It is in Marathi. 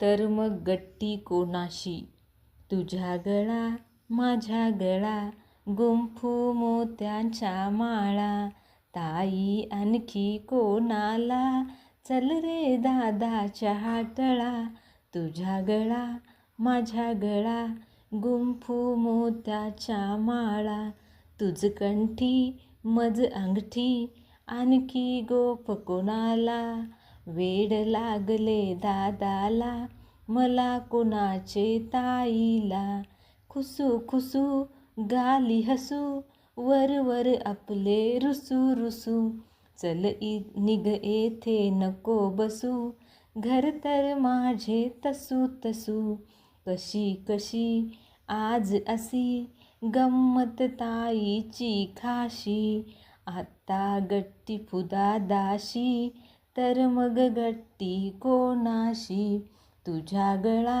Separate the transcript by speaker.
Speaker 1: तर मग गट्टी कोणाशी? तुझ्या गळा माझ्या गळा गुंफू मोत्यांच्या माळा. ताई आणखी कोणाला? चल रे दादा चहा तळा तुझ्या गळा माझ्या गळा गुंफू मोत्याच्या माळा. तुझ कंठी मज अंगठी आणखी गोप कोणाला? वेड लागले दादाला मला कोणाचे ताईला. खुसू खुसू गाली हसू वर वर आपले रुसू रुसू. चल इ निघ येथे नको बसू. घर तर माझे तसू तसू. कशी कशी आज असी गंमत ताईची खाशी. आत्ता गट्टी दाशी तर मग गट्टी कोणाशी? तुझ्या गळा